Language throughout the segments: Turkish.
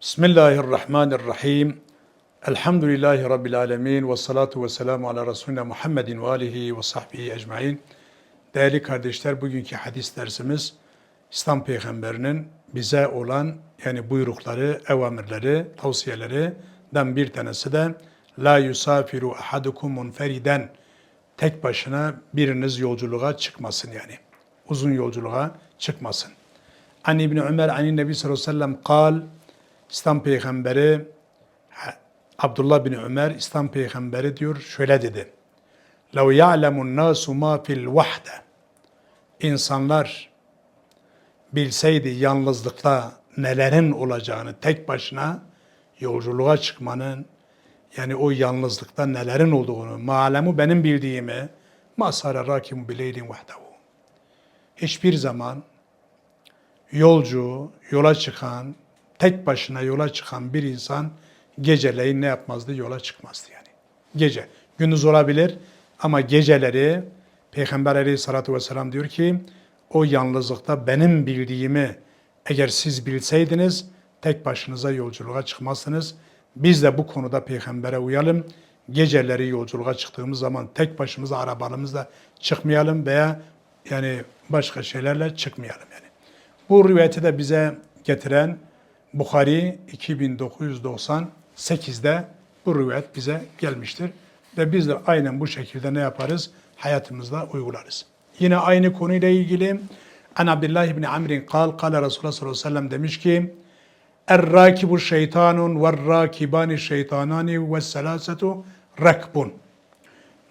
Bismillahirrahmanirrahim. Elhamdülillahi Rabbil alemin ve salatu ve selamu ala Resulüne Muhammedin ve alihi ve sahbihi ecmain. Değerli kardeşler, bugünkü hadis dersimiz İslam peygamberinin bize olan yani buyrukları, evamirleri, tavsiyelerinden bir tanesi de La yusafiru ahadukum munferiden tek başına biriniz yolculuğa çıkmasın yani. Uzun yolculuğa çıkmasın. An İbn Ömer an Nebi sallallahu aleyhi ve sellem kal İslam peygamberi Abdullah bin Ömer İslam peygamberi diyor şöyle dedi. لَوْ يَعْلَمُ النَّاسُ مَا فِي الْوَحْدَ İnsanlar bilseydi yalnızlıkta nelerin olacağını tek başına yolculuğa çıkmanın yani o yalnızlıkta nelerin olduğunu, malemu benim bildiğimi masara rakimu bileylin vahdehu. Hiçbir zaman yolcu, yola çıkan, tek başına yola çıkan bir insan geceleyin ne yapmazdı? Yola çıkmazdı yani. Gece. Gündüz olabilir ama geceleri Peygamber aleyhissalatü vesselam diyor ki o yalnızlıkta benim bildiğimi eğer siz bilseydiniz tek başınıza yolculuğa çıkmazsınız. Biz de bu konuda peygambere uyalım. Geceleri yolculuğa çıktığımız zaman tek başımıza arabalarımızla çıkmayalım veya yani başka şeylerle çıkmayalım yani. Bu rivayeti de bize getiren Bukhari 2998'de bu rivayet bize gelmiştir. Ve biz de aynen bu şekilde ne yaparız? Hayatımızda uygularız. Yine aynı konuyla ilgili An Abdullah ibn Amr'in kal, kal Resulullah sallallahu aleyhi ve sellem demiş ki Er-rakibu şeytanun ve rakibani şeytanani ve selasetu rakbun.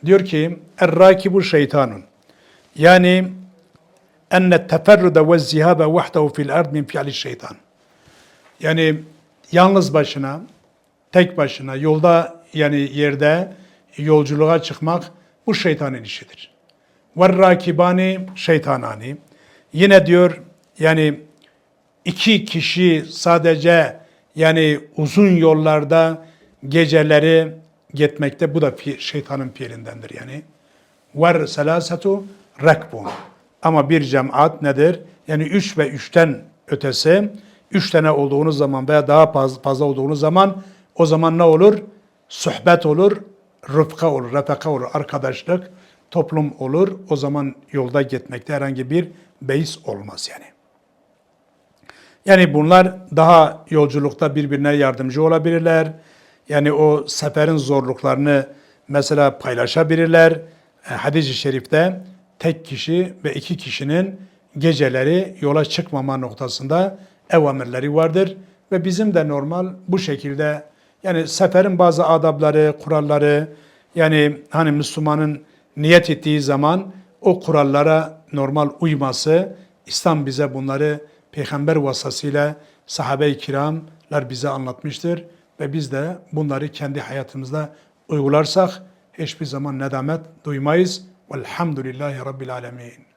Diyor ki Er-rakibu şeytanun. Yani enne teferrude ve zihabe vahdehu fil ard min fi'li şeytan. Yani yalnız başına, tek başına yolda yani yerde yolculuğa çıkmak bu şeytanın işidir. Ve rakibani şeytanani. Yine diyor yani iki kişi sadece yani uzun yollarda geceleri gitmekte bu da şeytanın fiilindendir yani. Ver selasetu rekbun. Ama bir cemaat nedir? Yani üç ve üçten ötesi, üç tane olduğunuz zaman veya daha fazla, olduğunuz zaman o zaman ne olur? Sohbet olur, rıfka olur, refaka olur, arkadaşlık, toplum olur. O zaman yolda gitmekte herhangi bir beis olmaz yani. Yani bunlar daha yolculukta birbirine yardımcı olabilirler. Yani o seferin zorluklarını mesela paylaşabilirler. E, Hadis-i şerifte tek kişi ve iki kişinin geceleri yola çıkmama noktasında evamirleri vardır. Ve bizim de normal bu şekilde yani seferin bazı adabları, kuralları yani hani Müslümanın niyet ettiği zaman o kurallara normal uyması, İslam bize bunları peygamber vasıtasıyla sahabe-i kiramlar bize anlatmıştır ve biz de bunları kendi hayatımızda uygularsak hiçbir zaman nedamet duymayız. Velhamdülillahi Rabbil Alemin.